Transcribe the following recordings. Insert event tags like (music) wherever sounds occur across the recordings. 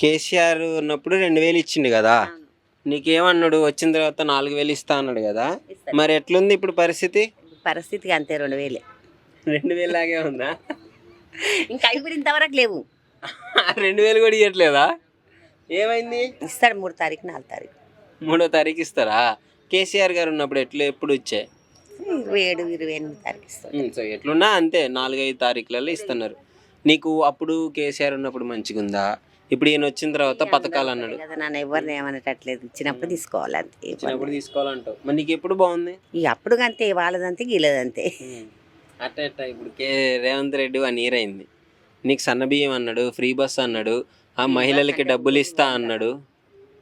కేసీఆర్ ఉన్నప్పుడు రెండు వేలు ఇచ్చిండు కదా. నీకేమన్నాడు? వచ్చిన తర్వాత నాలుగు వేలు ఇస్తా అన్నాడు కదా. మరి ఎట్లుంది ఇప్పుడు పరిస్థితి? పరిస్థితికి అంతే రెండు వేలే. రెండు వేలు లాగే ఉందా? ఇంకా అయిపోయి ఇంతవరకు లేవు. రెండు వేలు కూడా ఇవ్వట్లేదా ఏమైంది? ఇస్తాడు మూడు తారీఖు నాలుగు తారీఖు. మూడో తారీఖు ఇస్తారా? కేసీఆర్ గారు ఉన్నప్పుడు ఎట్లు ఎప్పుడు ఇచ్చే? ఇరవై ఏడు ఇరవై ఎనిమిది తారీఖు ఇస్తాడు. ఉమ్, సో ఎట్లున్నా అంతే నాలుగైదు తారీఖులలో ఇస్తున్నారు. నీకు అప్పుడు కేసీఆర్ ఉన్నప్పుడు మంచిగా ఉందా ఇప్పుడు ఈయన వచ్చిన తర్వాత పథకాలు అన్నాడు. కదా నన్ను ఎవరిని ఏమనేటట్లేదు. ఇచ్చినప్పుడు తీసుకోవాలి అంతే ఇచ్చినప్పుడు తీసుకోవాలంటావు మరి నీకు ఎప్పుడు బాగుంది? ఇక అప్పుడు అంతే వాళ్ళదంతే గీలదంతే అట్ట అట్ట ఇప్పుడు K Revanth Reddy one year అయింది. నీకు సన్న బియ్యం అన్నాడు ఫ్రీ బస్ అన్నాడు ఆ మహిళలకి డబ్బులు ఇస్తా అన్నాడు.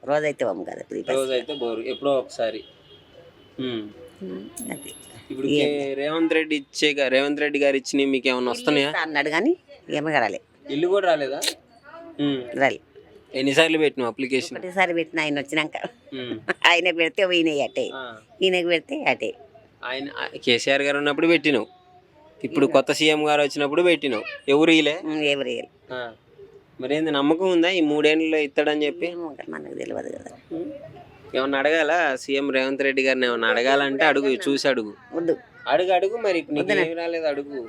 రోజైతే పోము కదా ఇప్పుడు ఈ బస్. రోజు అయితే బోరు ఎప్పుడో ఒకసారి. ఉమ్. ఉమ్, అది. ఇప్పుడు కే- రేవంత్ రెడ్డి ఇచ్చే రేవంత్ రెడ్డి గారు ఇచ్చినవి మీకు ఏమైనా వస్తున్నాయా? ఇస్తా అన్నాడు కానీ ఏమో రాలే. ఇల్లు కూడా రాలేదా. రాలే ఎన్నిసార్లు పెట్టినావు అప్లికేషన్? ఒకటేసారి పెట్టిన ఆయన వచ్చినాక. ఆయన పెడితే ఈయన అటే. ఈయనకి పెడితే అటే. ఆయన కేసీఆర్ గారు ఉన్నప్పుడు పెట్టినావు. ఇప్పుడు కొత్త సీఎం గారు వచ్చినప్పుడు పెట్టినావు. ఎవరు ఇలే ఎవరు వేయరు. మరి ఏంది నమ్మకం ఉందా? ఈ మూడేళ్ళలో ఇస్తాడని చెప్పి? మనకు తెలియదు కదా. ఏమన్నా అడగాల? సీఎం రేవంత్ రెడ్డి గారిని ఏమన్నా అడగాలంటే అడుగు చూసి అడుగు. అడుగు అడుగు మరి ఇప్పుడు నీకు రాలేదు అడుగు.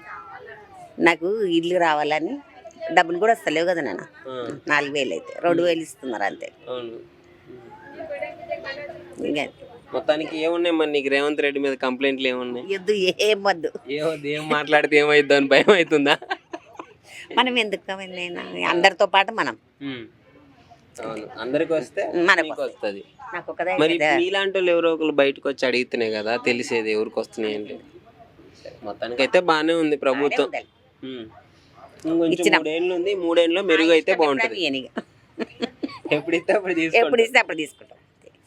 నాకు ఇల్లు రావాలని డబ్బులు కూడా వస్తలేవు కదా నాన్న. ఆ, నాలుగు వేలు అయితే. రెండు వేలు ఇస్తున్నారు అంతే. ఇంకా. మొత్తానికి ఏమున్నాయి మరి నీకు రేవంత్ రెడ్డి మీద కంప్లైంట్లు ఏమున్నాయి? ఎద్దు ఏం వద్దు. ఏం మాట్లాడితే ఏమైద్దు అని భయం అవుతుందా? మనం ఎందుకు అందరితో పాటు మనం. అందరికి వస్తే మనకు వస్తుంది. మరి మీలాంటి వాళ్ళు ఎవరో ఒకరు బయటకు వచ్చి అడిగితేనే కదా తెలిసేది ఎవరికి వస్తున్నాయి అంటే. మొత్తానికి అయితే బాగానే ఉంది ప్రభుత్వం. ఇంకొంచెం మూడేళ్ళు ఉంది మూడేళ్ళు మెరుగు అయితే బాగుంటది. ఎప్పుడు ఇస్తే అప్పుడు ఎప్పుడు ఇస్తే అప్పుడు తీసుకుంటాం.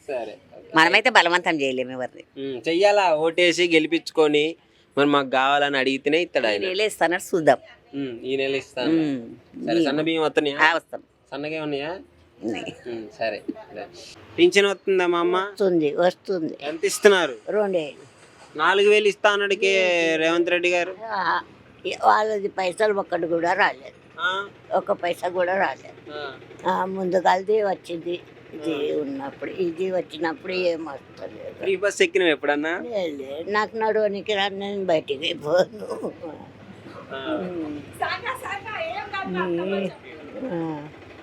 సరే మనమైతే బలవంతం చేయలేము ఎవరిని. చెయ్యాలా? ఓటేసి గెలిపించుకొని మరి మాకు కావాలని అడిగితేనే ఇస్తాడు ఆయన. నేలే ఇస్తానని చూద్దాం. ఈ నెల ఇస్తాను. సరే సన్న బియ్యం వస్తున్నాయా? వస్తాం. సన్నగా ఉన్నాయా? సరే పింఛన్ వస్తుందా మా అమ్మ? వస్తుంది వస్తుంది. ఎంత ఇస్తున్నారు? రెండే నాలుగు వేలు ఇస్తా అన్నాడుకి రేవంత్ రెడ్డి గారు. వాళ్ళది పైసలు ఒక్కటి కూడా రాలేదు. ఆ, ఒక పైసా కూడా రాలేదు. ఆ, ఆ, ముందుగాలది వచ్చింది. ఇది ఉన్నప్పుడు ఇది వచ్చినప్పుడు ఏం వస్తలేదు. ఫ్రీ బస్ ఎక్కినావు ఎప్పుడన్నా? నాకు నడవనికి రా నేను బయటికి పోను.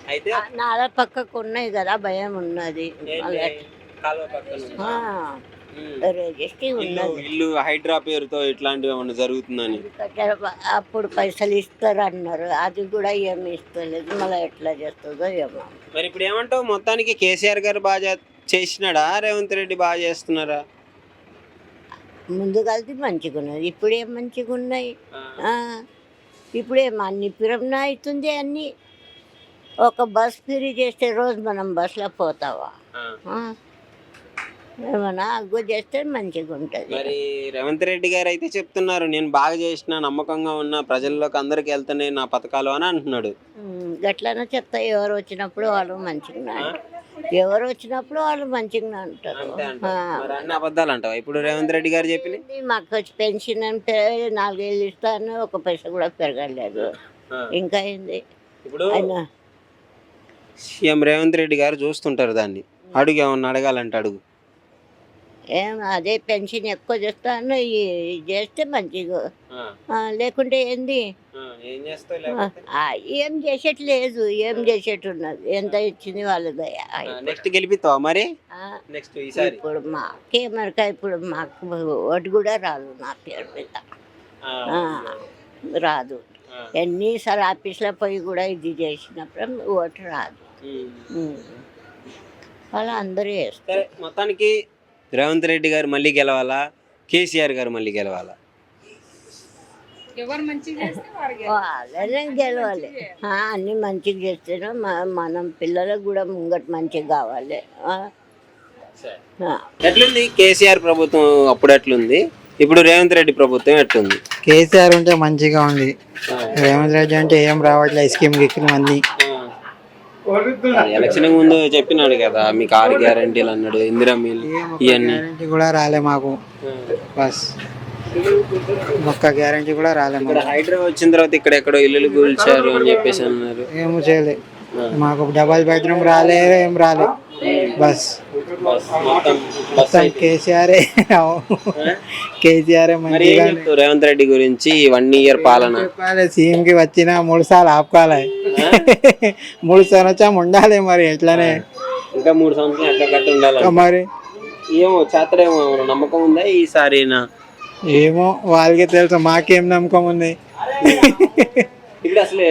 అయితే? నాల పక్కకు ఉన్నాయి కదా భయం ఉన్నది. రిజిస్ట్రీ ఇల్లు ఉన్నది. ఇల్లు హైడ్రా పేరుతో ఇట్లాంటివి ఏమన్నా జరుగుతుందని. అప్పుడు పైసలు ఇస్తారు అన్నారు అది కూడా ఏమి ఇస్తలేదు. మళ్ళీ ఎట్లా చేస్తుందో ఏమో. మరి ఇప్పుడు ఏమంటావు? మొత్తానికి కేసీఆర్ గారు బాగా చేసినాడా? రేవంత్ రెడ్డి బాగా చేస్తున్నారా? ముందు కలిసి మంచిగా ఉన్నది ఇప్పుడు మంచిగా ఉన్నాయి ఇప్పుడేం అన్ని పిరమణ అవుతుంది అన్ని. ఒక బస్ ఫ్రీ చేస్తే రోజు మనం బస్లో పోతావా? ఏమన్నా అగ్గు చేస్తే మంచిగా ఉంటుంది. మరి రేవంత్ రెడ్డి గారు అయితే చెప్తున్నారు నేను బాగా చేసిన నమ్మకంగా ఉన్న ప్రజల్లోకి అందరికి వెళ్తున్నాయి నా పథకాలు అని అంటున్నాడు. ఉమ్, గట్లనే చెప్తా ఎవరు వచ్చినప్పుడు వాళ్ళు మంచిగా ఎవరు వచ్చినప్పుడు వాళ్ళు మంచిగా అంటారు అంతే ఆ. అంటావు. మరి అన్ని అబద్ధాలు అంటావా? ఇప్పుడు రేవంత్ రెడ్డి గారు చెప్పిన ఇది మాకు వచ్చి పెన్షన్ అంటే నాలుగేళ్ళు ఇస్తాను ఒక పైసా కూడా పెరగలేదు. ఇంకా ఏంది? ఇప్పుడు ఆయన సీఎం రేవంత్ రెడ్డి గారు చూస్తుంటారు దాన్ని. అడుగు ఏమన్నా అడగాలంటే అడుగు. ఏం అదే పెన్షన్ ఎక్కువ చేస్తాను చేస్తే మంచిగా లేకుంటే ఏంది? ఏం చేసేట్లేదు ఏం చేసేట్టున్నది. ఎంత ఇచ్చింది వాళ్ళ నెక్స్ట్ గెలిపిస్తావా మరి? నెక్స్ట్ ఇప్పుడు మాకేమరక ఇప్పుడు మాకు ఓటు కూడా రాదు నా పేరు మీద. రాదు. ఎన్నిసార్లు ఆఫీస్లో పోయి కూడా ఇది చేసినప్పుడు ఓటు రాదు. వాళ్ళు అందరూ వేస్తారు మొత్తానికి రేవంత్ రెడ్డి గారు మళ్ళీ గెలవాలా? కేసీఆర్ గారు మళ్ళీ గెలవాలా? వాళ్ళనే గెలవాలి. అన్ని మంచిగా చేస్తేనే మ- మనం పిల్లలకు కూడా ముంగట మంచిగా కావాలి. ఎట్లుంది? కేసీఆర్ ప్రభుత్వం అప్పుడు ఎట్లుంది? ఇప్పుడు రేవంత్ రెడ్డి ప్రభుత్వం ఎట్లుంది? కేసీఆర్ ఉంటే మంచిగా ఉంది. రేవంత్ రెడ్డి అంటే ఏం రావట్లేదు. స్కీమ్ గిక్కిన అన్ని. ఎలక్షన్ ముందు చెప్పినాడు కదా మీకు ఆరు గ్యారంటీలు అన్నాడు ఇందిరా మిల్ ఇవన్నీ. గ్యారంటీ కూడా రాలే మాకు. బస్. ఒక్క గ్యారంటీ కూడా రాలే మాకు. హైడ్రా వచ్చిన తర్వాత ఇక్కడ ఎక్కడో ఇల్లులు కూల్చారు అని చెప్పేసి అన్నారు. ఏమో చేయలే. మాకు డబల్ బెడ్రూమ్ రాలే ఏం రాలే. బస్. మొత్తం కేసీఆర్ కేసీఆర్ మంచిగా రేవంత్ రెడ్డి గురించి వన్ ఇయర్ పాలన? సీఎం కి వచ్చిన మూడు సార్లు ఆపుకోవాలి. (laughs) మూడు సంవత్సరం ఉండాలి మరి ఎట్లనే? ఇంకా మూడు సంవత్సరాలు అట్లా కట్టి ఉండాలి. మరి? ఏమో చేతడేమో నమ్మకం ఉందా ఈసారినా ఏమో వాళ్ళకే తెలుసు మాకేం నమ్మకం ఉంది. ఇప్పుడు అసలు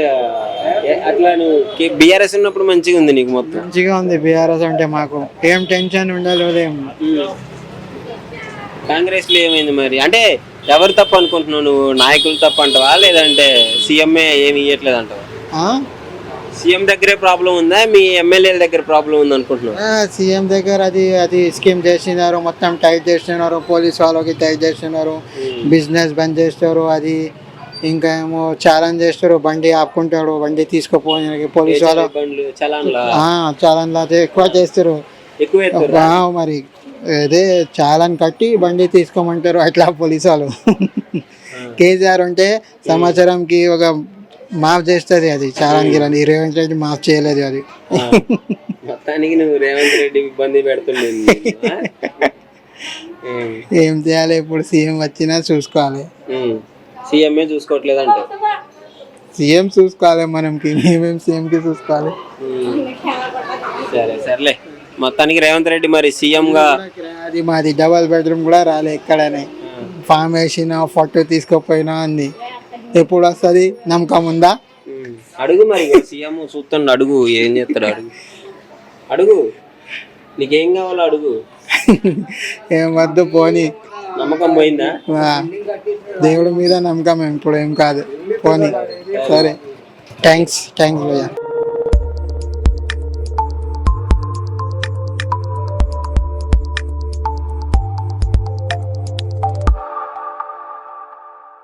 అట్లా నువ్వు బీఆర్ఎస్ ఉన్నప్పుడు మంచిగా ఉంది నీకు మొత్తం? మంచిగా ఉంది బీఆర్ఎస్ అంటే మాకు ఏం టెన్షన్ ఉండదు ఏం కాంగ్రెస్లో ఏమైంది మరి? అంటే ఎవరు తప్పు అనుకుంటున్నావు? నువ్వు నాయకులు తప్పు అంటావా? లేదంటే సీఎంఏ ఏమి ఇవ్వట్లేదు అంటావా? సీఎం దగ్గరే ప్రాబ్లం ఉందా? మీ ఎమ్మెల్యేల దగ్గర ప్రాబ్లం ఉంది అనుకుంటున్నావు? సీఎం దగ్గర అది అది స్కీమ్ చేసినారు మొత్తం టైట్ చేస్తున్నారు పోలీస్ వాళ్ళకి టైట్ చేస్తున్నారు బిజినెస్ బంద్ చేస్తారు అది ఇంకా ఏమో ఛాలెంజ్ చేస్తారు బండి ఆపుకుంటాడు బండి తీసుకుపోయి పోలీస్ వాళ్ళు చలాన్లా ఎక్కువ చేస్తారు మరి అదే చాలాన్ కట్టి బండి తీసుకోమంటారు అట్లా పోలీసు వాళ్ళు. కేసీఆర్ ఉంటే సంవత్సరంకి ఒక మాఫ్ చేస్తుంది అది చాలాన్ గిరని రేవంత్ రెడ్డి మాఫ్ చేయలేదు అది. మొత్తానికి నువ్వు రేవంత్ రెడ్డి ఇబ్బంది పెడుతుండే ఏం చేయాలి ఇప్పుడు? సీఎం వచ్చినా చూసుకోవాలి. సీఎంఏ చూసుకోవట్లేదంట. సీఎం చూసుకోవాలి మనంకి మేమేం సీఎంకి చూసుకోవాలి. సరే సర్లే. మొత్తానికి రేవంత్ రెడ్డి మరి సీఎం గా అది మాది డబల్ బెడ్రూమ్ కూడా రాలే ఎక్కడనే. ఫామ్ వేసిన ఫోటో తీసుకుపోయినా అంది. ఎప్పుడు వస్తుంది? నమ్మకం ఉందా. అడుగు మరి సీఎం చూస్తుండు అడుగు ఏం చేస్తాడు అడుగు. అడుగు. నీకేం కావాలో అడుగు. (laughs) ఏం వద్దు పోనీ. నమ్మకం పోయిందా? దేవుడి మీద నమ్మకం ఇప్పుడు ఏం కాదు. పోనీ. సరే. థ్యాంక్స్ థ్యాంక్స్ భయ్యా